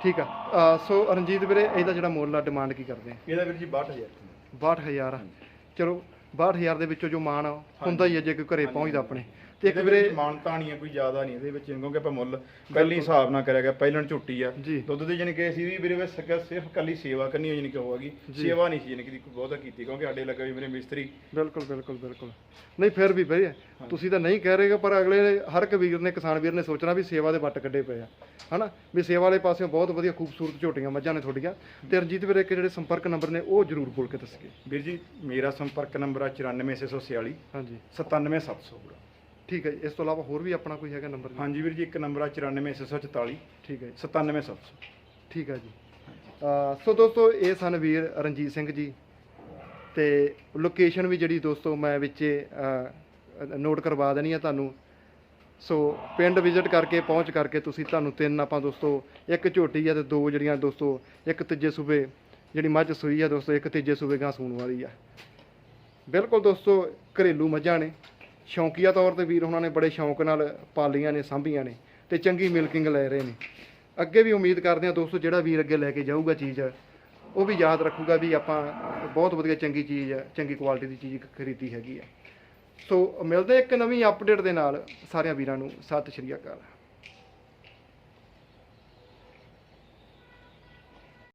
ਠੀਕ ਆ। ਸੋ ਰਣਜੀਤ ਵੀਰੇ ਇਹਦਾ ਜਿਹੜਾ ਮੁੱਲ ਆ ਡਿਮਾਂਡ ਕੀ ਕਰਦੇ ਆ? ਇਹਦਾ ਵੀਰ ਜੀ 62000 62000 ਚਲੋ 62000 ਦੇ ਵਿੱਚੋਂ ਜੋ ਮਾਨ ਆ, ਹੁੰਦਾ ਹੀ ਹੈ ਜੇ ਕੋਈ ਘਰੇ ਪਹੁੰਚਦਾ ਆਪਣੇ। ਤੇ ਇੱਕ ਵੀਰੇ ਮਾਨਤਾ ਨਹੀਂ ਹੈ ਕੋਈ ਜ਼ਿਆਦਾ ਨਹੀਂ ਇਹਦੇ ਵਿੱਚ ਕਿਉਂਕਿ ਆਪਾਂ ਮੁੱਲ ਪਹਿਲੀ ਹਿਸਾਬ ਨਾਲ ਕਰਿਆ ਗਿਆ ਪਹਿਲਣ ਝੁੱਟੀ ਆ। ਦੁੱਧ ਦੇ ਜਾਣੀ ਕਿ ਅਸੀਂ ਵੀ ਵੀਰੇ ਵਿੱਚ ਸਕਿਆ ਸਿਰਫ ਕੱਲੀ ਸੇਵਾ ਕਰਨੀ ਹੋਈ ਜਾਣੀ ਕਿ ਹੋਵੇਗੀ ਸੇਵਾ ਨਹੀਂ ਸੀ ਜਾਣੀ ਕਿ ਕੋਈ ਬਹੁਤਾ ਕੀਤੀ ਕਿਉਂਕਿ ਸਾਡੇ ਲੱਗਾ ਵੀ ਮੇਰੇ ਮਿਸਤਰੀ। ਬਿਲਕੁਲ ਬਿਲਕੁਲ ਬਿਲਕੁਲ। ਨਹੀਂ ਫਿਰ ਵੀ ਭਈ ਤੁਸੀਂ ਤਾਂ ਨਹੀਂ ਕਹਿ ਰਹੇਗੇ ਪਰ ਅਗਲੇ ਹਰ ਇੱਕ ਵੀਰ ਨੇ ਕਿਸਾਨ ਵੀਰ ਨੇ ਸੋਚਣਾ ਵੀ ਸੇਵਾ ਦੇ ਵੱਟ ਕੱਢੇ ਪਏ ਆ। ਹਨਾ? ਵੀ ਸੇਵਾ ਵਾਲੇ ਪਾਸਿਓਂ ਬਹੁਤ ਵਧੀਆ ਖੂਬਸੂਰਤ ਝੋਟੀਆਂ ਮੱਝਾਂ ਨੇ ਤੁਹਾਡੀਆਂ। ਤੇ ਰਣਜੀਤ ਵੀਰੇ ਇੱਕ ਜਿਹੜੇ ਸੰਪਰਕ ਨੰਬਰ ਨੇ ਉਹ ਜ਼ਰੂਰ ਬੋਲ ਕੇ ਦੱਸੀਏ ਵੀਰ ਜੀ ਮੇਰਾ ਸੰਪਰਕ ਨੰਬਰ ਆ 94646 ਹਾਂਜੀ। 97700 ਠੀਕ ਹੈ ਜੀ। ਇਸ ਤੋਂ ਇਲਾਵਾ ਹੋਰ ਵੀ ਆਪਣਾ ਕੋਈ ਹੈਗਾ ਨੰਬਰ ਹਾਂਜੀ ਵੀਰ ਜੀ ਇੱਕ ਨੰਬਰ ਆ 94644 ਠੀਕ ਹੈ ਜੀ। 97700 ਠੀਕ ਹੈ ਜੀ। ਸੋ ਦੋਸਤੋ ਇਹ ਸਨ ਵੀਰ ਰਣਜੀਤ ਸਿੰਘ ਜੀ ਤੇ ਲੋਕੇਸ਼ਨ ਵੀ ਜਿਹੜੀ ਦੋਸਤੋ ਮੈਂ ਵਿੱਚੇ ਨੋਟ ਕਰਵਾ ਦੇਣੀ ਆ ਤੁਹਾਨੂੰ। ਸੋ ਪਿੰਡ ਵਿਜ਼ਿਟ ਕਰਕੇ ਪਹੁੰਚ ਕਰਕੇ ਤੁਸੀਂ ਤੁਹਾਨੂੰ ਤਿੰਨ ਆਪਾਂ ਦੋਸਤੋ ਇੱਕ ਝੋਟੀ ਆ ਤੇ ਦੋ ਜਿਹੜੀਆਂ ਦੋਸਤੋ ਇੱਕ ਤੀਜੇ ਸੂਬੇ ਜਿਹੜੀ ਮੱਝ ਸੂਈ ਆ ਦੋਸਤੋ ਇੱਕ ਤੀਜੇ ਸੂਬੇ ਗਾਂ ਸੂਣ ਵਾਲੀ ਆ। ਬਿਲਕੁਲ ਦੋਸਤੋ ਘਰੇਲੂ ਮੱਝਾਂ ਨੇ। ਸ਼ੌਂਕੀਆ ਤੌਰ ਤੇ ਵੀਰ ਉਹਨਾਂ ਨੇ ਬੜੇ ਸ਼ੌਂਕ ਨਾਲ ਪਾਲੀਆਂ ਨੇ, ਸਾਂਭੀਆਂ ਨੇ ਤੇ ਚੰਗੀ ਮਿਲਕਿੰਗ ਲੈ ਰਹੇ ਨੇ। ਅੱਗੇ ਵੀ ਉਮੀਦ ਕਰਦੇ ਹਾਂ ਦੋਸਤੋ ਜਿਹੜਾ ਵੀਰ ਅੱਗੇ ਲੈ ਕੇ ਜਾਊਗਾ ਚੀਜ਼, ਉਹ ਵੀ ਯਾਦ ਰੱਖੂਗਾ ਵੀ ਆਪਾਂ ਬਹੁਤ ਵਧੀਆ ਚੰਗੀ ਚੀਜ਼ ਹੈ, ਚੰਗੀ ਕੁਆਲਿਟੀ ਦੀ ਚੀਜ਼ ਖਰੀਦੀ ਹੈਗੀ ਆ ਸੋ ਮਿਲਦੇ ਇੱਕ ਨਵੀਂ ਅਪਡੇਟ ਦੇ ਨਾਲ। ਸਾਰਿਆਂ ਵੀਰਾਂ ਨੂੰ ਸਤਿ ਸ਼੍ਰੀ ਅਕਾਲ।